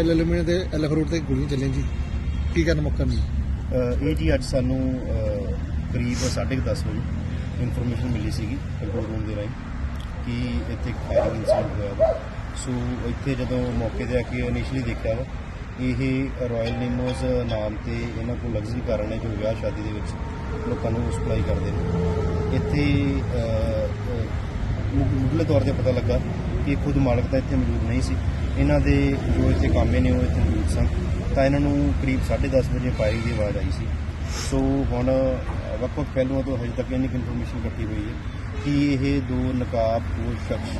Royal element ਤੇ ਐਲਫ road ਤੇ ਗੋਲੀਆਂ ਚੱਲੀਆਂ ਜੀ। ਕੀ ਕਰਨ ਮੌਕਾ ਨਹੀਂ ਅ, ਇਹ ਜੀ ਅੱਜ ਸਾਨੂੰ ਅ, ਕਰੀਬ 10:30 ਵਜੇ ਇਨਫੋਰਮੇਸ਼ਨ ਮਿਲੀ ਸੀਗੀ ਕੰਟਰੋਲ ਰੂਮ ਦੇ ਰਾਹੀਂ ਕਿ ਇੱਥੇ ਇੱਕ ਫਾਇਰਿੰਗ ਇਨਸੀਡੈਂਟ ਹੋਇਆ ਵਾ। ਸੋ ਇੱਥੇ ਜਦੋਂ ਮੌਕੇ ਤੇ ਆ ਕੇ ਇਨੀਸ਼ੀਅਲੀ ਦੇਖਿਆ ਵਾ ਇਹ ਰਾਇਲ ਨਿਮੋਜ਼ ਨਾਮ ਤੇ ਇਹਨਾਂ ਕੋਲ ਲਗਜ਼ਰੀ ਕਾਰਨ ਹੈ ਜੋ ਵਿਆਹ ਸ਼ਾਦੀ ਦੇ ਵਿੱਚ ਲੋਕਾਂ ਨੂੰ ਸਪਲਾਈ ਕਰਦੇ ਨੇ। ਇੱਥੇ ਅ, ਅ, ਮੁ- ਮੁੱਢਲੇ ਤੌਰ ਤੇ ਪਤਾ ਲੱਗਾ ਕਿ ਖੁਦ ਮਾਲਕ ਤਾਂ ਇੱਥੇ ਮੌਜੂਦ ਨਹੀਂ ਸੀ। ਇਹਨਾਂ ਦੇ ਜੋ ਇੱਥੇ ਕਾਮੇ ਨੇ ਉਹ ਇੱਥੇ ਮੌਜੂਦ ਸਨ ਤਾਂ ਇਹਨਾਂ ਨੂੰ ਕਰੀਬ 10:30 ਵਜੇ ਫਾਇਰਿੰਗ ਦੀ ਆਵਾਜ਼ ਆਈ ਸੀ ਸੋ ਹੁਣ ਵੱਖ-ਵੱਖ ਪਹਿਲੂਆਂ ਤੋਂ ਹਜੇ ਤੱਕ ਇੰਨੀ ਇਨਫੋਰਮੇਸ਼ਨ ਇਕੱਠੀ ਹੋਈ ਹੈ ਕਿ ਇਹ ਦੋ ਨਕਾਬਪੋਸ਼ ਸ਼ਖਸ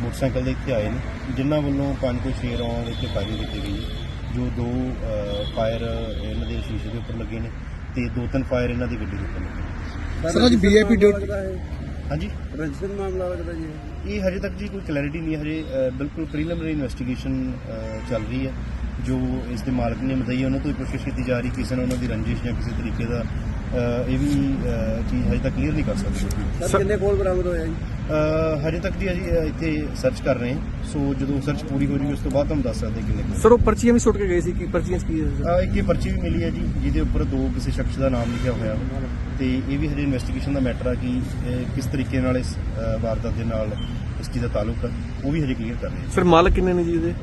ਮੋਟਰਸਾਈਕਲ ਦੇ ਇੱਥੇ ਆਏ ਨੇ, ਜਿਨ੍ਹਾਂ ਵੱਲੋਂ ਪੰਜ ਤੋਂ ਛੇ ਰੌਂਦ ਇੱਥੇ ਫਾਇਰਿੰਗ ਕੀਤੀ ਗਈ ਹੈ, ਜੋ ਦੋ ਫਾਇਰ ਇਹਨਾਂ ਦੇ ਸ਼ੀਸ਼ੇ ਦੇ ਉੱਪਰ ਲੱਗੇ ਨੇ ਤੇ ਦੋ ਤਿੰਨ ਫਾਇਰ ਇਹਨਾਂ ਦੀ ਗੱਡੀ ਦੇ ਉੱਪਰ ਲੱਗੇ ਨੇ। ਸਰ, ਅੱਜ ਵੀਆਈਪੀ ਡਿਊਟੀ ਹਾਂਜੀ। ਰਜਿਸਟਰ ਮਾਮਲਾ ਲੱਗਦਾ ਜੀ। ਇਹ ਹਜੇ ਤੱਕ ਜੀ ਕੋਈ ਕਲੈਰਿਟੀ ਨਹੀਂ ਹੈ ਹਜੇ ਬਿਲਕੁਲ ਪ੍ਰੀਲਿਮਿਨਰੀ ਇਨਵੈਸਟੀਗੇਸ਼ਨ ਚੱਲ ਰਹੀ ਹੈ। ਜੋ ਇਸ ਦੇ ਮਾਲਕ ਨੇ ਮਦਈ ਉਹਨਾਂ ਤੋਂ ਹੀ ਪੁੱਛਗਿੱਛ ਕੀਤੀ ਜਾ ਰਹੀ ਕਿਸੇ ਨਾਲ ਉਹਨਾਂ ਦੀ ਰੰਜਿਸ਼ ਜਾਂ ਕਿਸੇ ਤਰੀਕੇ ਦਾ ਇਹ ਵੀ ਚੀਜ਼ ਹਜੇ ਤੱਕ ਕਲੀਅਰ ਨਹੀਂ ਕਰ ਸਕਦੇ। ਸਰ ਕਿੰਨੇ ਕੋਲ ਬਰਾਮਦ ਹੋਇਆ ਜੀ? ਹਜੇ ਤੱਕ ਜੀ ਅਸੀਂ ਇੱਥੇ ਸਰਚ ਕਰ ਰਹੇ ਹਾਂ। ਸੋ ਜਦੋਂ ਸਰਚ ਪੂਰੀ ਹੋ ਜੂਗੀ ਉਸ ਤੋਂ ਬਾਅਦ ਤੁਹਾਨੂੰ ਦੱਸ ਸਕਦੇ ਕਿੰਨੇ ਕੁ ਸਰ ਉਹ ਪਰਚੀਆਂ ਵੀ ਸੁੱਟ ਕੇ ਗਏ ਸੀ ਕਿ ਪਰਚੀਆਂ 'ਚ ਕੀ ਹੈ? ਇੱਕ ਇਹ ਪਰਚੀ ਵੀ ਮਿਲੀ ਹੈ ਜੀ ਜਿਹਦੇ ਉੱਪਰ ਦੋ ਕਿਸੇ ਸ਼ਖਸ ਦਾ ਨਾਮ ਲਿਖਿਆ ਹੋਇਆ। ਤੇ ਇਹ ਵੀ ਹਜੇ ਇਨਵੈਸਟੀਗੇਸ਼ਨ ਦਾ ਮੈਟਰ ਆ ਕਿ ਕਿਸ ਤਰੀਕੇ ਨਾਲ ਇਸ ਵਾਰਦਾਤ ਦੇ ਨਾਲ ਇਸ ਚੀਜ਼ ਦਾ ਤਾਲੁਕ ਹੈ ਉਹ ਵੀ ਹਜੇ ਕਲੀਅਰ ਕਰ ਰਹੇ ਹਾਂ। ਸਰ ਮਾਲਕ ਕਿੰਨੇ ਨੇ ਜੀ ਇਹਦੇ?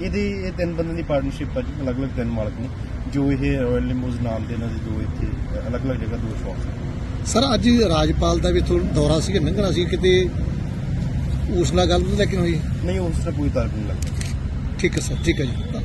ਇਹਦੇ ਇਹ ਤਿੰਨ ਬੰਦਿਆਂ ਦੀ ਪਾਰਟਨਰਸ਼ਿਪ ਆ ਜੀ ਅਲੱਗ-ਅਲੱਗ ਤਿੰਨ ਮਾਲਕ ਨੇ ਜੋ ਇਹ ਰਾਇਲ ਲਿਮੋਜ਼ ਨਾਮ ਦੇ ਇਹਨਾਂ ਦੇ ਦੋ ਇੱਥੇ ਅਲੱਗ-ਅਲੱਗ ਜਗ੍ਹਾ ਦੋ ਸ਼ਾਪਸ ਨੇ। ਸਰ ਅੱਜ ਰਾਜਪਾਲ ਦਾ ਵੀ ਇੱਥੋਂ ਦੌਰਾ ਸੀ ਲੰਘਣਾ ਸੀ? ਕਿਤੇ ਉਸ ਨਾਲ ਗੱਲ ਨਹੀਂ ਲੇਕਿਨ ਹੋਈ? ਨਹੀਂ ਉਸ ਤਰ੍ਹਾਂ ਕੋਈ ਤਾਲੁਕ ਨਹੀਂ ਲੱਗਦਾ। ਠੀਕ ਹੈ ਸਰ ਠੀਕ ਹੈ ਜੀ।